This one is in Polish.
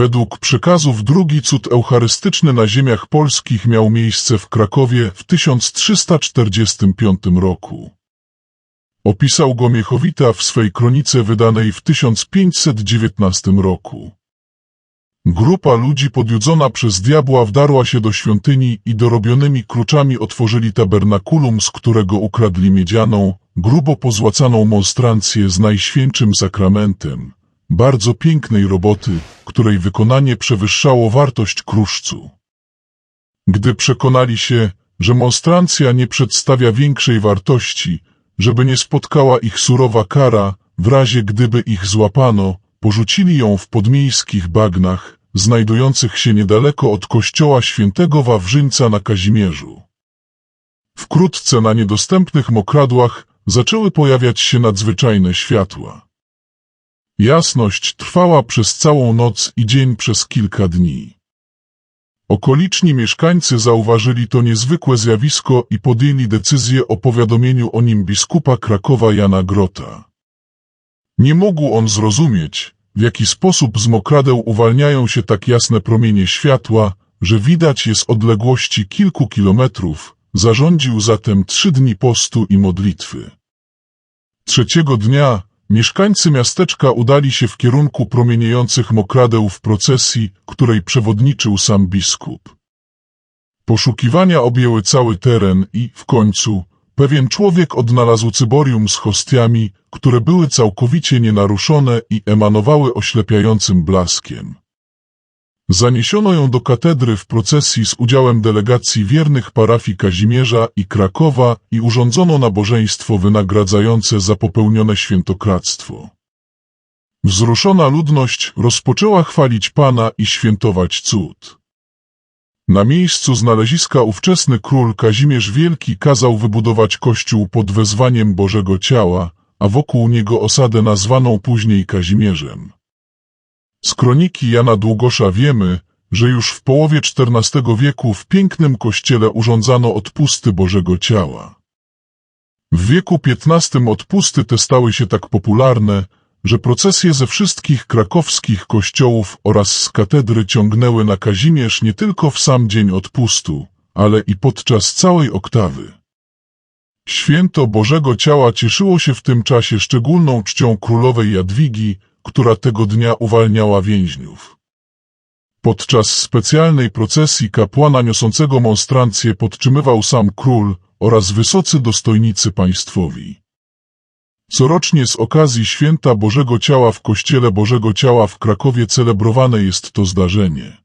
Według przekazów drugi cud eucharystyczny na ziemiach polskich miał miejsce w Krakowie w 1345 roku. Opisał go Miechowita w swej kronice wydanej w 1519 roku. Grupa ludzi podjudzona przez diabła wdarła się do świątyni i dorobionymi kluczami otworzyli tabernakulum, z którego ukradli miedzianą, grubo pozłacaną monstrancję z najświętszym sakramentem, bardzo pięknej roboty, której wykonanie przewyższało wartość kruszcu. Gdy przekonali się, że monstrancja nie przedstawia większej wartości, żeby nie spotkała ich surowa kara, w razie gdyby ich złapano, porzucili ją w podmiejskich bagnach, znajdujących się niedaleko od kościoła świętego Wawrzyńca na Kazimierzu. Wkrótce na niedostępnych mokradłach zaczęły pojawiać się nadzwyczajne światła. Jasność trwała przez całą noc i dzień przez kilka dni. Okoliczni mieszkańcy zauważyli to niezwykłe zjawisko i podjęli decyzję o powiadomieniu o nim biskupa Krakowa Jana Grota. Nie mógł on zrozumieć, w jaki sposób z mokradeł uwalniają się tak jasne promienie światła, że widać je z odległości kilku kilometrów, zarządził zatem trzy dni postu i modlitwy. Trzeciego dnia mieszkańcy miasteczka udali się w kierunku promieniejących mokradeł w procesji, której przewodniczył sam biskup. Poszukiwania objęły cały teren i, w końcu, Pewien człowiek odnalazł cyborium z hostiami, które były całkowicie nienaruszone i emanowały oślepiającym blaskiem. Zaniesiono ją do katedry w procesji z udziałem delegacji wiernych parafii Kazimierza i Krakowa i urządzono nabożeństwo wynagradzające za popełnione świętokradztwo. Wzruszona ludność rozpoczęła chwalić Pana i świętować cud. Na miejscu znaleziska ówczesny król Kazimierz Wielki kazał wybudować kościół pod wezwaniem Bożego Ciała, a wokół niego osadę nazwaną później Kazimierzem. Z kroniki Jana Długosza wiemy, że już w połowie XIV wieku w pięknym kościele urządzano odpusty Bożego Ciała. W wieku XV odpusty te stały się tak popularne, że procesje ze wszystkich krakowskich kościołów oraz z katedry ciągnęły na Kazimierz nie tylko w sam dzień odpustu, ale i podczas całej oktawy. Święto Bożego Ciała cieszyło się w tym czasie szczególną czcią królowej Jadwigi, która tego dnia uwalniała więźniów. Podczas specjalnej procesji kapłana niosącego monstrancję podtrzymywał sam król oraz wysocy dostojnicy państwowi. Corocznie z okazji Święta Bożego Ciała w Kościele Bożego Ciała w Krakowie celebrowane jest to zdarzenie.